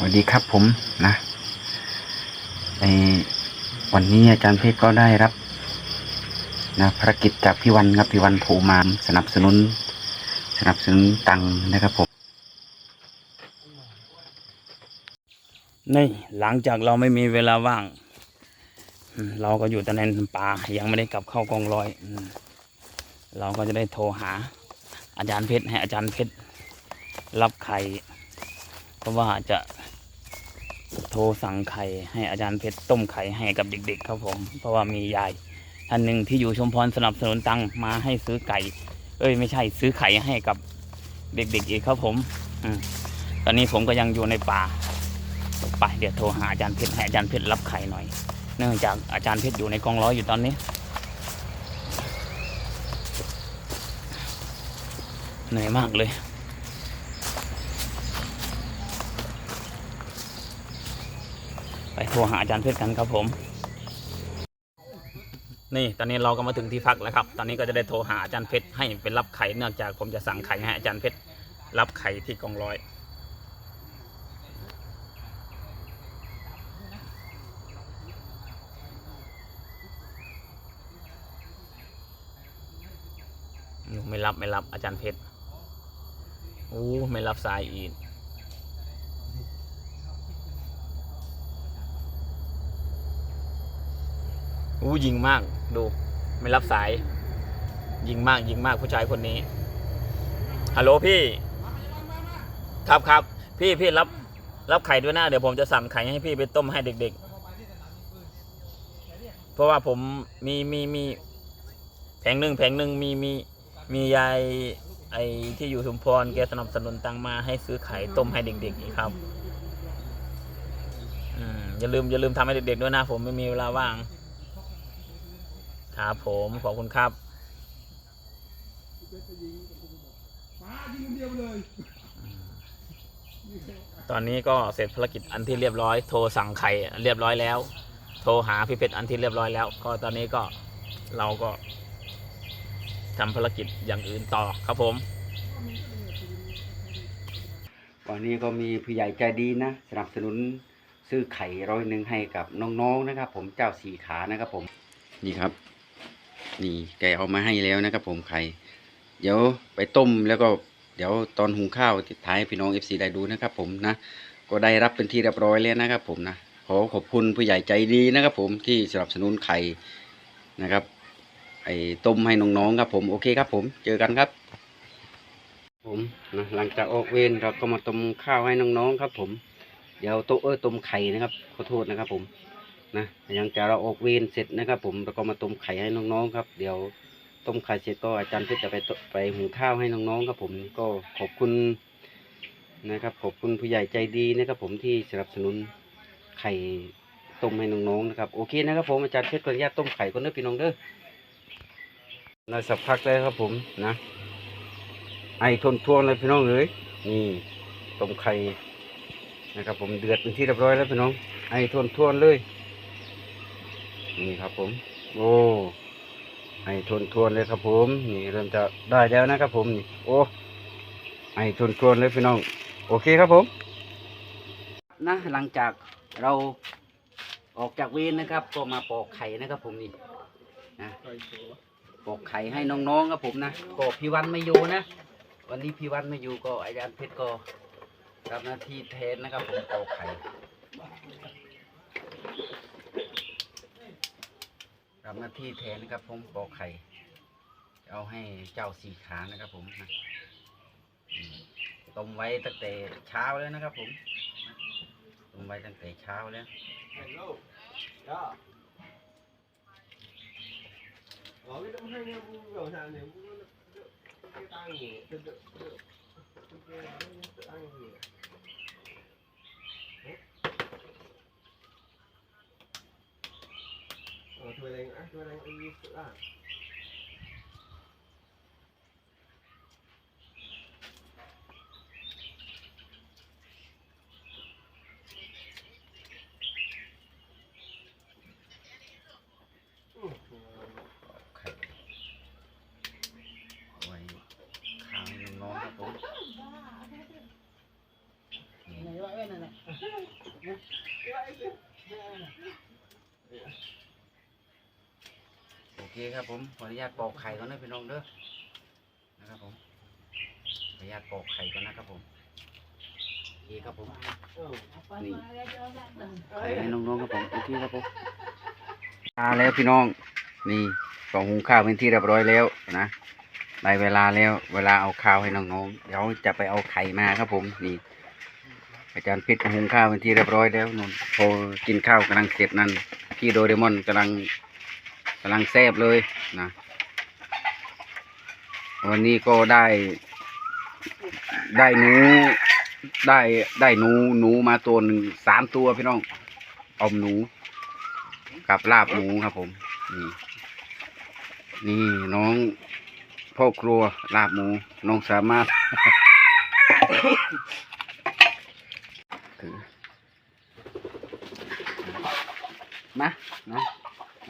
สวัสดีครับผมนะในวันนี้อาจารย์เพชรก็ได้รับนะภารกิจจากพี่วันครับพี่วันโทรมาสนับสนุน สนับสนุนตังนะครับผมนี่หลังจากเราไม่มีเวลาว่าง เราก็อยู่ต่ในนป่ายังไม่ได้กลับเข้ากองร้อย เราก็จะได้โทรหา อาจารย์เพชรให้อาจารย์เพชรรับไข่เพราะว่าจะ โทรสั่งไข่ให้อาจารย์เพชรต้มไข่ให้กับเด็ก ๆ ครับผม เพราะว่ามียายท่านหนึ่งที่อยู่ชุมพรสนับสนุนตังมาให้ซื้อไก่ เอ้ยไม่ใช่ซื้อไข่ให้กับเด็กๆอีกครับผมอืมตอนนี้ผมก็ยังอยู่ในป่าไปเดี๋ยวโทรหาอาจารย์เพชรให้อาจารย์เพชรรับไข่หน่อย เนื่องจากอาจารย์เพชรอยู่ในกองร้อยอยู่ตอนนี้เหนื่อยมากเลย ไปโท รหาอาจารย์เพชรกันครับผม นี่ตอนนี้เราก็มาถึงที่พักแล้วครับ ตอนนี้ก็จะได้โทรหาอาจารย์เพชรให้เป็นรับไข่เนื่องจากผมจะสั่งไข่ให้อาจารย์เพชรรับไข่ที่กองร้อยอยู่ไม่รับไม่รับอาจารย์เพชรโอ้ไม่รับสายอีก อู้ยิงมากดู ไม่รับสาย ยิงมากยิงมากผู้ชายคนนี้ฮัลโหลพี่ ครับครับพี่พี่รับ รับไข่ด้วยนะเดี๋ยวผมจะสั่งไข่ให้พี่ไปต้มให้เด็ก ๆ เพราะว่าผมมีมีมีแผงหนึ่งแผงหนึ่งมีมีมียายไอ้ที่อยู่ชุมพรแกสนับสนุนตังมาให้ซื้อไข่ต้มให้เด็กๆอีกครับอืมอย่าลืมอย่าลืมทำให้เด็กๆด้วยนะผมไม่มีเวลาว่าง ครับผมขอบคุณครับตอนนี้ก็เสร็จภารกิจอันที่เรียบร้อย โทรสั่งไข่เรียบร้อยแล้ว โทรหาพี่เพชรอันที่เรียบร้อยแล้ว ก็ตอนนี้ก็เราก็ทำภารกิจอย่างอื่นต่อครับผมวันนี้ก็มีผู้ใหญ่ใจดีนะ สนับสนุนซื้อไข่ร้อยหนึ่งให้กับน้องๆนะครับ ผมเจ้าสี่ขานะครับผม นี่ครับ นี่แกเอามาให้แล้วนะครับ ผมไข่ เดี๋ยวไปต้มแล้วก็เดี๋ยวตอนหุงข้าวติดท้ายพี่น้องเอฟซีได้ดูนะครับ ผมนะก็ได้รับเป็นที่เรียบร้อยแล้วนะครับ ผมนะขอขอบคุณผู้ใหญ่ใจดีนะครับ ผมที่สนับสนุนไข่นะครับ ไอ้ต้มให้น้องๆครับผมโอเคครับ ผมเจอกันครับผมนะหลังจากออกเวรเราก็มาต้มข้าวให้น้องๆครับ ผม เดี๋ยวโต๊ะเอ้ยต้มไข่นะครับขอโทษนะครับ ผม นะหลังจากเราออกเวรเสร็จนะครับ ผมเราก็มาต้มไข่ให้น้องๆครับ เดี๋ยวต้มไข่เสร็จก็อาจารย์เพชรจะไปไปหุงข้าวให้น้องๆครับผมก็ขอบคุณนะครับ ขอบคุณผู้ใหญ่ใจดีนะครับผมที่สนับสนุนไข่ต้มให้น้องๆนะครับโอเคนะครับผมอาจารย์เพชรขออนุญาตต้มไข่ก่อนเด้อพี่น้องเด้อได้สักพักแล้วครับผมนะ ไอทนทวนเลยพี่น้องเอ้ยนี่ต้มไข่นะครับผมเดือดเป็นที่เรียบร้อยแล้วพี่น้อง ไอทนทวนเลย นี่ครับผม โอ้ไอทนทวนเลยครับผม นี่เริ่มจะได้แล้วนะครับผมนี่โอ้ไอทนทวนเลยพี่น้อง โอเคครับผม นะหลังจากเราออกจากเวรนะครับ ก็มาปอกไข่นะครับผมนี่นะปอกไข่ให้น้องๆครับผมนะก็พี่วันไม่อยู่นะวันนี้พี่วันไม่อยู่ก็อาจารย์เพชรก็รับหน้าที่แทนนะครับผมปอกไข่ รับหน้าที่แทนนะครับ ผมปอกไข่ เอาให้เจ้าสี่ขานะครับ ผมนะต้มไว้ตั้งแต่เช้าแล้วนะครับ ผมต้มไว้ตั้งแต่เช้าแล้ว go to an anchor, to an anchor, you use to that. คครับผมขออนุญาตปอกไข่ก่อนนะพี่น้องเด้อนะครับผมขออนุญาตปอกไข่ก่อนนะครับผมโอเคครับผมนี่ไข่ให้น้องๆครับผมโอเคครับผมมาแล้วพี่น้องนี่กล่องหุงข้าวเป็นที่เรียบร้อยแล้วนะได้เวลาแล้ว เวลาเอาข้าวให้น้องๆเดี๋ยวจะไปเอาไข่มาครับผมนี่อาจารย์พิษหุงข้าวเป็นที่เรียบร้อยแล้วนุ่นพอกินข้าวกำลังเสร็จนั่นพี่โดเรมอนกำลัง กำลังแซบเลยนะ วันนี้ก็ได้ ได้หนูได้ได้หนูหนูมาตัวหนึ่งสามตัวพี่น้องอมหนูกับลาบหมูครับผม นี่ นี่น้องพ่อครัวลาบหมู น้องสามารถถือมานะ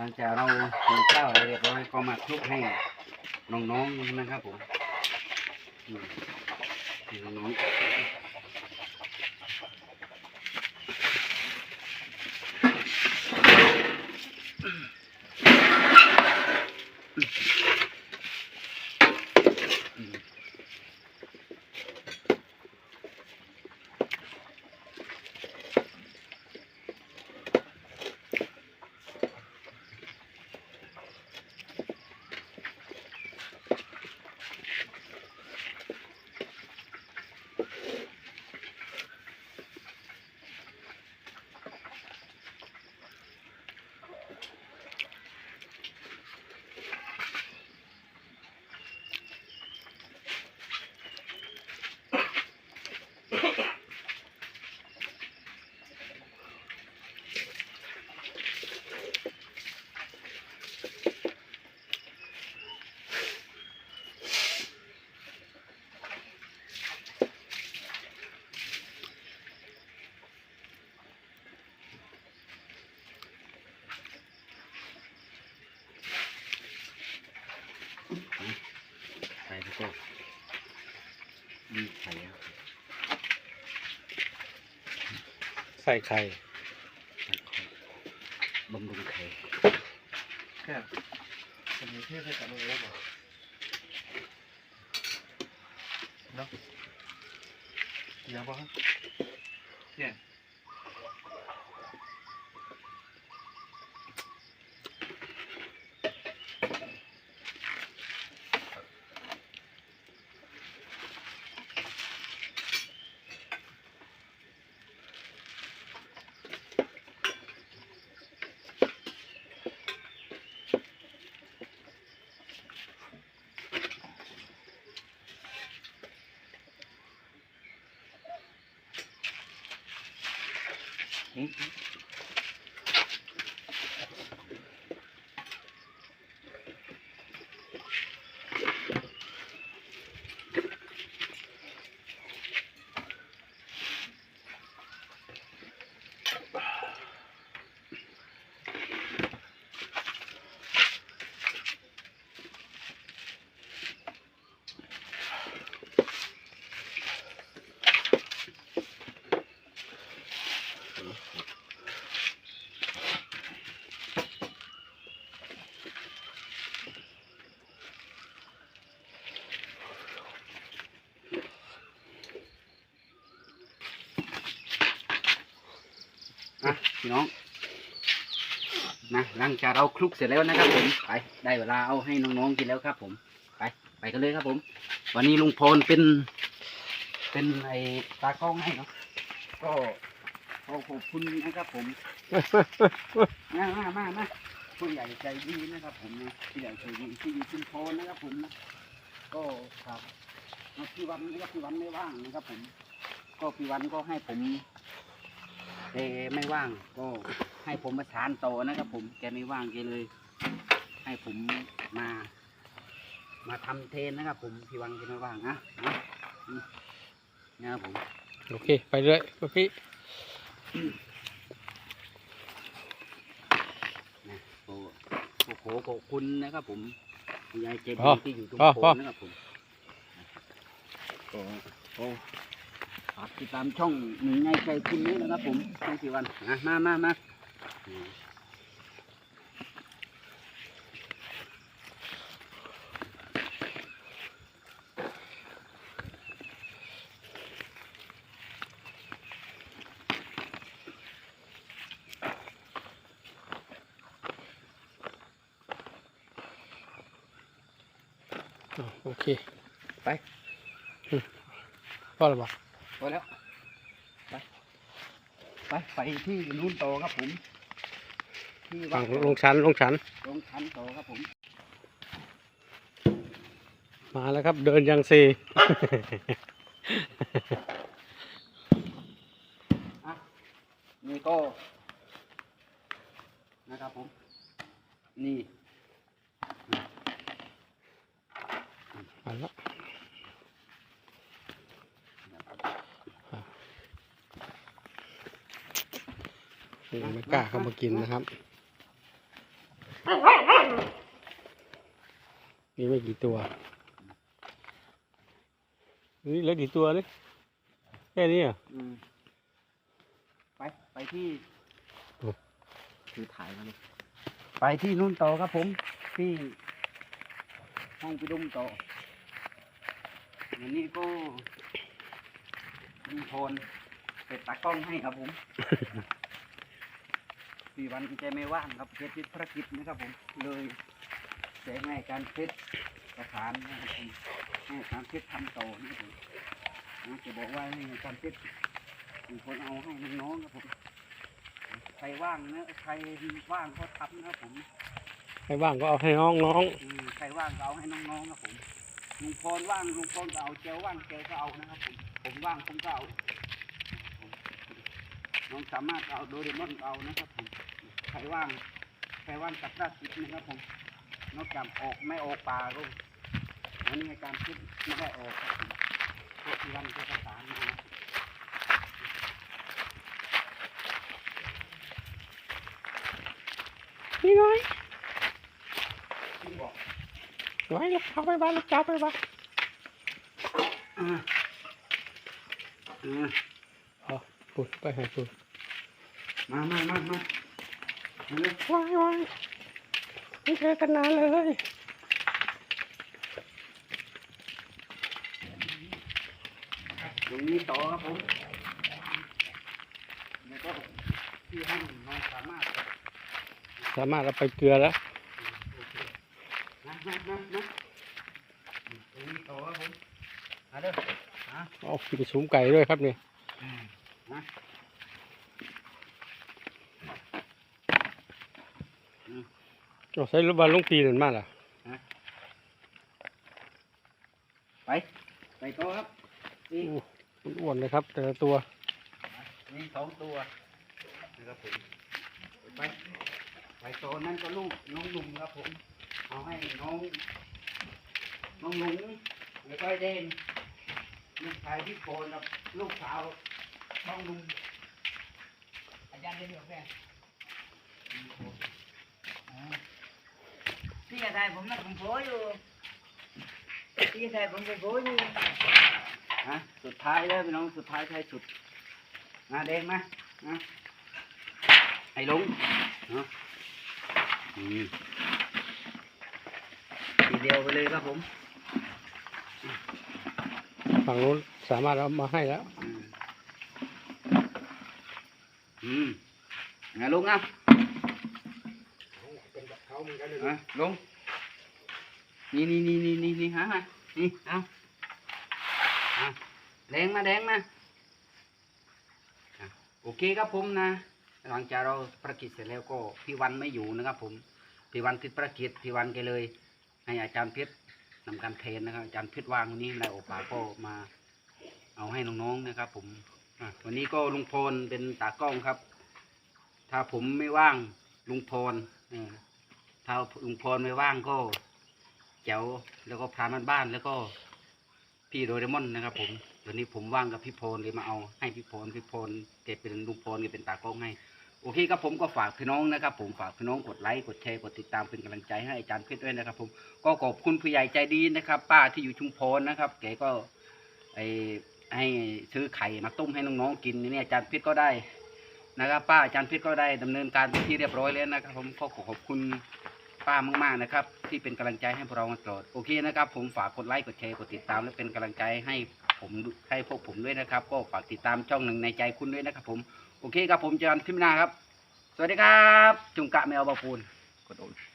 หลังจากเราหุงข้าวเรียบร้อยก็มาคลุกให้น้องๆนะครับผมน้องๆ ส่ไข่ใส่ไข่บำรุงไข่แค่จะมีเทศให้กับมือแล้วบอกเนาะเดี๋ยวบอกเนี่ย Mm-hmm. พี่น้องนะหลังจากเราคลุกเสร็จแล้วนะครับผมไปได้เวลาเอาให้น้องๆกินแล้วครับ ผมไปไปกันเลยครับผม วันนี้ลุงพลเป็น เป็นไอตากล้องให้เนาะก็ขอขอบคุณนะครับผมมามามามาผู้ใหญ่ใจดีนะครับ ผมนะผู้ใหญ่ใจดีที่อยู่ชุมพรนะครับผมนะก็ครับเอาพี่วันนะครับพี่วันไม่ว่างนะครับผม ก็พี่วันก็ให้ผม แกไม่ว่างก็ให้ผมมาสานต่อนะครับผมแกไม่ว่างแกเลย ให้ผมมา มาทำเทรนนะครับ ผมพี่วันแกไม่ว่างนะนะอืมนะครับผมโอเค ไปเรื่อยโอเคนะโอ้โอ้โหขอบคุณนะครับ ผมคุณยายเจพอดีที่อยู่ตรงพอโพพอนะครับผมก็โอ้ฝาก ติดตามช่องหนึ่งไนใจคุณนี้แล้วนะผมช่องสี่วันนะมามามาโอเค ไปพอแล้วบอก พอแล้ว ไป ไปไปที่นู้นต่อครับผม ที่วัฝั่ดงลงชั้นลงชั้นลงชันต่อครับผม มาแล้วครับ เดินยังเซอะนี่ก็ นะครับผม นี่ มาแล้ว นี่ไม่กล้าเข้ามากินนะครับ มีไม่กี่ตัว นี่เหลือกี่ตัวเลยแค่นี้อะอืมไป ไปที่โอ้คือถ่ายมาเลยไปที่นู่นต่อครับผม ที่ห้องพิดุมต่ออันนี้ก็ลุงพลเป็ดตากล้องให้ครับผม สี่วันแกไม่ว่างครับแกติดภารกิจนะครับผมเลยแจ้งให้การเพชรประสานนะครับผมให้การเพชรทำต่อนะครับผมนะจะบอกว่าให้การเพชรมีคนเอาให้น้องๆครับผมใครว่างนะใครว่างก็ทำนะครับผมให้ว่างก็เอาให้น้องน้องอืมใครว่างก็เอาให้น้องๆครับผมลุงพรว่างลุงพรก็เอาเจลว่างเจลก็เอานะครับผมผมว่างผมก็เอาน้องสามารถเอาโดเรมอนก็เอานะครับผม ใครว่างใครว่างจับได้สิบนะครับผมนอกจากออกไม่ออกป่าก็วันนี้อาจารย์คิดไม่ได้ออกครับผมพวกที่วันก็ประสานมานี่ไงที่บอกไว้ลูกเอาไปบ้านลูกจับไปบ้านอ่าอ่าเอาปุ่นไปให้ปุ่นมามามามา มายว้ไว้ไม่เจอกันนานเลยตรงนี้ต่อครับผมแล้วก็ที่ห้องนองสามารถ สามารถเอาไปเกลือแล้วมามามามาตรงนี้ต่อครับผมมาเด้อาเอามีสูงไก่ด้วยครับเนี่ย มา เอาใส่รถบาลลงปีนั่นมาล่ะไปไปต่อครับนี่อู้อ้วนๆเลยครับ แต่ละตัวนี่สองตัวนะครับผมไปไปโซนนั้นก็ลูกน้องลุงครับผมเอาให้น้องน้องลุงแล้วก็ไอ้เด่นลูกชายพี่โกนกับลูกสาวน้องลุงอาจารย์เรียนอยู่แม่ พี่จะถ่ายผมนะผมโผล่อยู่พี่จะถ่ายผมผมโผล่อยู่ฮะสุดท้ายแล้วพี่น้องสุดท้ายท้ายสุดมาเด้งมานะไอ้ลุงนะอืมทีเดียวไปเลยครับผม ฝั่งนู้นสามารถเอามาให้แล้ว อืมอืมไงลุงอะอะลุง นี่นี่นี่นี่นี่นี่ฮะฮะนี่เอาอะแดงมาแดงมาโอเคครับผมนะ หลังจากเราประกิจเสร็จแล้วก็พี่วันไม่อยู่นะครับ ผมพี่วันติดประกิจพี่วันแกเลย ให้อาจารย์เพชรนำการเทนนะครับอาจารย์เพชรว่างวันนี้ไม่ได้โอป่าก็มา เอาให้น้องๆนะครับ ผมวันนี้ก็ลุงพลเป็นตากล้องครับ ถ้าผมไม่ว่างลุงพลถ้าลุงพลไม่ว่างก็ จ๋วแล้วก็พรานบ้านแล้วก็พี่โดเรมอนนะครับ ผมวันนี้ผมว่างกับพี่พลเลยมาเอาให้พี่พลพี่พลแกเป็นลุงพลแกเป็นตากล้องให้โอเคครับผมก็ฝากพี่น้องนะครับ ผมฝากพี่น้องกดไลค์กดแชร์กดติดตามเป็นกำลังใจให้อาจารย์เพชรด้วยนะครับ ผมก็ขอบคุณผู้ใหญ่ใจดีนะครับ ป้าที่อยู่ชุมพรนะครับแกก็ไอให้ซื้อไข่มาต้มให้น้องๆกินนี่อาจารย์เพชรก็ได้นะครับ ป้าอาจารย์เพชรก็ได้ดำเนินการไปที่เรียบร้อยแล้วนะครับ ผมก็ขอขอบคุณ ป้ามากๆนะครับ ที่เป็นกำลังใจให้พวกเรามาตลอดโอเคนะครับ ผมฝากกดไลค์กดแชร์กดติดตาม และเป็นกำลังใจให้ผมให้พวกผมด้วยนะครับ ก็ฝากติดตามช่องหนึ่งในใจคุณด้วยนะครับ ผมโอเคครับผมเจอกันคลิปหน้าครับ สวัสดีครับ จุงกะแมวบาปูนกดโอน